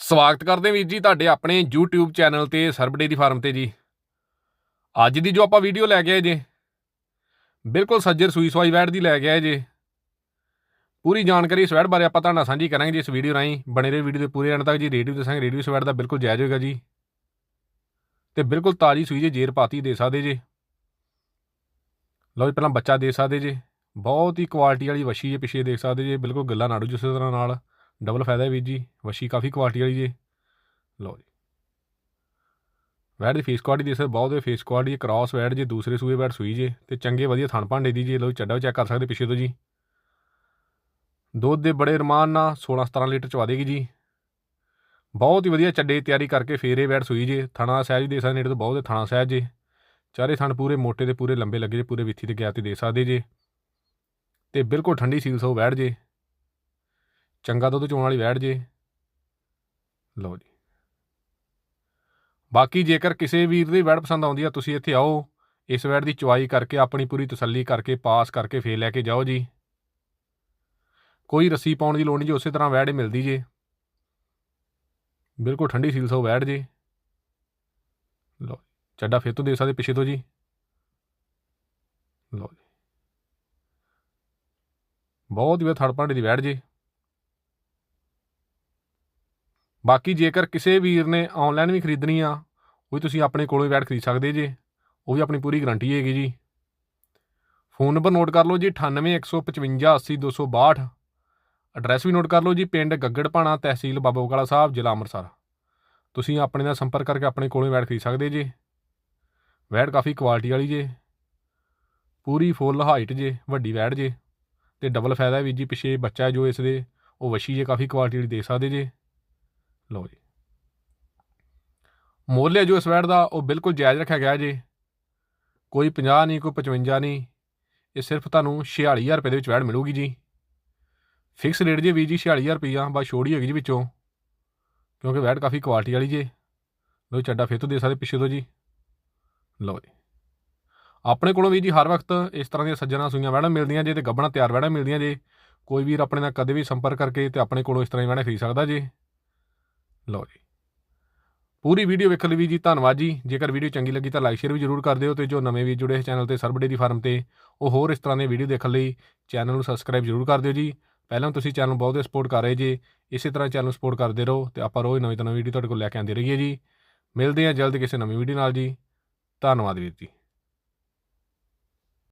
ਸਵਾਗਤ ਕਰਦੇ ਵੀਰ ਜੀ ਤੁਹਾਡੇ ਆਪਣੇ YouTube ਚੈਨਲ ਤੇ ਸਰਬ ਡੇਅਰੀ ਫਾਰਮ ਤੇ ਜੀ। ਅੱਜ ਦੀ ਜੋ ਆਪਾਂ ਵੀਡੀਓ ਲੈ ਕੇ ਆਏ ਜੇ, ਬਿਲਕੁਲ ਸੱਜਰ ਸੂਈ ਸਵਾਈ ਵੈੜ ਦੀ ਲੈ ਕੇ ਆਏ ਜੇ। ਪੂਰੀ ਜਾਣਕਾਰੀ ਇਸ ਵੈੜ ਬਾਰੇ ਆਪਾਂ ਤੁਹਾਡਾ ਸਾਂਝੀ ਕਰਾਂਗੇ ਜੀ ਇਸ ਵੀਡੀਓ ਰਾਹੀਂ। ਬਣੇ ਰਹੋ ਵੀਡੀਓ ਦੇ ਪੂਰੇ ਐਂਡ ਤੱਕ ਜੀ, ਰੇਡੀਓ ਦੱਸਾਂਗੇ, ਰੇਡੀਓ ਇਸ ਵੈੜ ਦਾ ਬਿਲਕੁਲ ਜਾਇਜ਼ ਹੋਏਗਾ ਜੀ। ਤੇ ਬਿਲਕੁਲ ਤਾਜੀ ਸੂਈ ਜੇ ਜੇਰ ਪਾਤੀ ਦੇ ਸਕਦੇ ਜੇ। ਲਓ ਜੀ, ਪਹਿਲਾਂ ਬੱਚਾ ਦੇ ਸਕਦੇ ਜੇ। ਬਹੁਤ ਹੀ ਕੁਆਲਿਟੀ ਵਾਲੀ ਵਸ਼ੀ ਜੇ ਪਿੱਛੇ ਦੇਖ ਸਕਦੇ ਜੇ, ਬਿਲਕੁਲ ਗੱਲਾਂ ਨਾੜੂ ਜਿਸ ਤਰ੍ਹਾਂ ਨਾਲ। ਡਬਲ ਫਾਇਦਾ ਹੈ ਵੀਰ ਜੀ ਵਸ਼ੀ ਕਾਫੀ ਕੁਆਲਿਟੀ ਵਾਲੀ ਜੇ। ਲਓ ਜੀ। ਵੈਡ ਦੀ ਫੇਸ ਕੁਆਲਿਟੀ ਦੇ ਸਕਦੇ ਬਹੁਤ ਦੇ ਫੇਸ ਕੁਆਲਿਟੀ ਕ੍ਰਾਸ ਵੈਡ ਜੇ, ਦੂਸਰੇ ਸੂਏ ਵੈਡ ਸੂਈ ਜੇ, ਤੇ ਚੰਗੇ ਵਧੀਆ ਥਣ ਭਾਂਡੇ ਦੀ ਜੇ, ਲਓ ਚੱਡਾ ਵੀ ਚੈੱਕ ਕਰ ਸਕਦੇ ਪਿੱਛੇ ਤੋਂ ਜੀ। ਦੁੱਧ ਦੇ ਬੜੇ ਰਮਾਨ ਨਾਲ 16 17 ਲੀਟਰ ਚਵਾ ਦੇਗੀ ਜੀ। ਬਹੁਤ ਹੀ ਵਧੀਆ ਚੱਡੇ ਦੀ ਤਿਆਰੀ ਕਰਕੇ ਫੇਰੇ ਵੈੜ ਸੂਈ ਜੇ, ਥਣਾ ਸਹਿਜ ਦੇ ਸਕਦੇ ਨੇੜੇ ਤੋਂ ਬਹੁਤ ਦੇ ਥਣਾ ਸਹਿਜ ਜੇ। ਚਾਰੇ ਥਣ ਪੂਰੇ ਮੋਟੇ ਤੇ ਪੂਰੇ ਲੰਬੇ ਲੱਗੇ ਜੇ, ਪੂਰੇ ਵਿੱਥੀ ਤੇ ਗਿਆ ਤੇ ਦੇ ਸਕਦੇ ਜੇ। ਤੇ ਬਿਲਕੁਲ ਠੰਡੀ ਸੀਲ ਸੋ ਵੈੜ ਜੇ। ਚੰਗਾ ਦੁੱਧ ਚੋਣ ਵਾਲੀ ਵੈੜ ਜੇ। ਲਓ ਜੀ। ਬਾਕੀ ਜੇਕਰ ਕਿਸੇ ਵੀਰ ਦੀ ਵੈੜ ਪਸੰਦ ਆਉਂਦੀ ਆ, ਤੁਸੀਂ ਇੱਥੇ ਆਓ। ਇਸ ਵੈੜ ਦੀ ਚੁਆਈ ਕਰਕੇ, ਆਪਣੀ ਪੂਰੀ ਤਸੱਲੀ ਕਰਕੇ, ਪਾਸ ਕਰਕੇ ਫੇਰ ਲੈ ਕੇ ਜਾਓ ਜੀ। ਕੋਈ ਰੱਸੀ ਪਾਉਣ ਦੀ ਲੋੜ ਨਹੀਂ ਜੀ, ਉਸੇ ਤਰ੍ਹਾਂ ਵੈੜ ਮਿਲਦੀ ਜੇ। ਬਿਲਕੁਲ ਠੰਡੀ ਸੀਲ ਸੋ ਵੈੜ ਜੇ। ਲਓ ਜੀ। ਚੱਡਾ ਫਿਰ ਤੋਂ ਦੇ ਸਕਦੇ ਪਿੱਛੇ ਤੋਂ ਜੀ। ਲਓ ਜੀ। ਬਹੁਤ ਹੀ ਵਧੀਆ ਥੜ ਭਾਂਡੇ ਦੀ ਵੈੜ ਜੇ। ਬਾਕੀ ਜੇਕਰ ਕਿਸੇ ਵੀਰ ਨੇ ਆਨਲਾਈਨ ਵੀ ਖਰੀਦਣੀ ਆ, ਉਹ ਵੀ ਤੁਸੀਂ ਆਪਣੇ ਕੋਲੋਂ ਹੀ ਵੈਟ ਖਰੀਦ ਸਕਦੇ ਜੇ, ਉਹ ਵੀ ਆਪਣੀ ਪੂਰੀ ਗਾਰੰਟੀ ਹੈਗੀ ਜੀ। ਫੋਨ ਨੰਬਰ ਨੋਟ ਕਰ ਲਓ ਜੀ 9815580262 ਐਡਰੈਸ ਵੀ ਨੋਟ ਕਰ ਲਓ ਜੀ, ਪਿੰਡ ਗੱਗੜਪਾਣਾ ਤਹਿਸੀਲ ਬਾਬਾ ਬਕਾਲਾ ਸਾਹਿਬ, ਜ਼ਿਲ੍ਹਾ ਅੰਮ੍ਰਿਤਸਰ। ਤੁਸੀਂ ਆਪਣੇ ਨਾਲ ਸੰਪਰਕ ਕਰਕੇ ਆਪਣੇ ਕੋਲੋਂ ਹੀ ਵੈਟ ਖਰੀਦ ਸਕਦੇ ਜੇ। ਵੈਟ ਕਾਫੀ ਕੁਆਲਿਟੀ ਵਾਲੀ ਜੇ। ਪੂਰੀ ਫੁੱਲ ਹਾਈਟ ਜੇ, ਵੱਡੀ ਵੈਟ ਜੇ। ਤੇ ਡਬਲ ਫਾਇਦਾ ਵੀ ਜੀ, ਪਿੱਛੇ ਬੱਚਾ ਜੋ ਇਸ ਦੇ, ਉਹ ਵਸ਼ੀ ਜੇ ਕਾਫੀ ਕੁਆਲਿਟੀ ਵਾਲੀ ਦੇ ਸਕਦੇ ਜੇ। ਲਓ ਜੀ। ਮੁੱਲ ਹੈ ਜੋ ਇਸ ਵੈਟ ਦਾ, ਉਹ ਬਿਲਕੁਲ ਜਾਇਜ਼ ਰੱਖਿਆ ਗਿਆ ਜੇ। ਕੋਈ 50 ਨਹੀਂ, ਕੋਈ 55 ਨਹੀਂ। ਇਹ ਸਿਰਫ ਤੁਹਾਨੂੰ 46000 ਰੁਪਏ ਦੇ ਵਿੱਚ ਵੈਟ ਮਿਲੂਗੀ ਜੀ। ਫਿਕਸ ਰੇਟ ਜੇ ਵੀ ਜੀ 46000 ਰੁਪਈਆ, ਬਸ ਛੋੜੀ ਹੈਗੀ ਜੀ ਵਿੱਚੋਂ। ਕਿਉਂਕਿ ਵੈਟ ਕਾਫੀ ਕੁਆਲਿਟੀ ਵਾਲੀ ਜੇ। ਲੋ ਚੱਡਾ ਫੇਰ ਤੋਂ ਦੇ ਸਕਦੇ ਪਿੱਛੇ ਤੋਂ ਜੀ। ਲਓ ਜੀ। ਆਪਣੇ ਕੋਲੋਂ ਵੀ ਜੀ ਹਰ ਵਕਤ ਇਸ ਤਰ੍ਹਾਂ ਦੀਆਂ ਸੱਜਣਾ ਸੂਈਆਂ ਵੈੜਾਂ ਮਿਲਦੀਆਂ ਜੇ ਤੇ ਗੱਬਣਾ ਤਿਆਰ ਵੈੜਾਂ ਮਿਲਦੀਆਂ ਜੇ। ਕੋਈ ਵੀਰ ਆਪਣੇ ਨਾਲ ਕਦੇ ਵੀ ਸੰਪਰਕ ਕਰਕੇ ਤੇ ਆਪਣੇ ਕੋਲੋਂ ਇਸ ਤਰ੍ਹਾਂ ਹੀ ਵੈੜਾਂ ਖਰੀਦ ਸਕਦਾ ਜੀ। ਲਓ ਜੀ। ਪੂਰੀ ਵੀਡੀਓ ਵੇਖਣ ਲਈ ਵੀ ਜੀ ਧੰਨਵਾਦ ਜੀ। ਜੇਕਰ ਵੀਡੀਓ ਚੰਗੀ ਲੱਗੀ ਤਾਂ ਲਾਈਕ ਸ਼ੇਅਰ ਵੀ ਜਰੂਰ ਕਰ ਦਿਓ ਤੇ ਜੋ ਨਵੇਂ ਵੀ ਜੁੜੇ ਇਸ ਚੈਨਲ ਤੇ ਸਰਬਡੇ ਦੀ ਫਾਰਮ ਤੇ, ਉਹ ਹੋਰ ਇਸ ਤਰ੍ਹਾਂ ਦੇ ਵੀਡੀਓ ਦੇਖਣ ਲਈ ਚੈਨਲ ਨੂੰ ਸਬਸਕ੍ਰਾਈਬ ਜਰੂਰ ਕਰ ਦਿਓ ਜੀ। ਪਹਿਲਾਂ ਤੁਸੀਂ ਚੈਨਲ ਨੂੰ ਬਹੁਤ ਸਪੋਰਟ ਕਰ ਰਹੇ ਜੀ, ਇਸੇ ਤਰ੍ਹਾਂ ਚੈਨਲ ਨੂੰ ਸਪੋਰਟ ਕਰਦੇ ਰਹੋ ਤੇ ਆਪਾਂ ਰੋਜ਼ ਨਵੀਂ ਤੋਂ ਨਵੀਂ ਵੀਡੀਓ ਤੁਹਾਡੇ ਕੋਲ ਲੈ ਕੇ ਆਉਂਦੇ ਰਹੀਏ ਜੀ। ਮਿਲਦੇ ਹਾਂ ਜਲਦ ਕਿਸੇ ਨਵੀਂ ਵੀਡੀਓ ਨਾਲ ਜੀ। ਧੰਨਵਾਦ ਵੀਰ ਜੀ।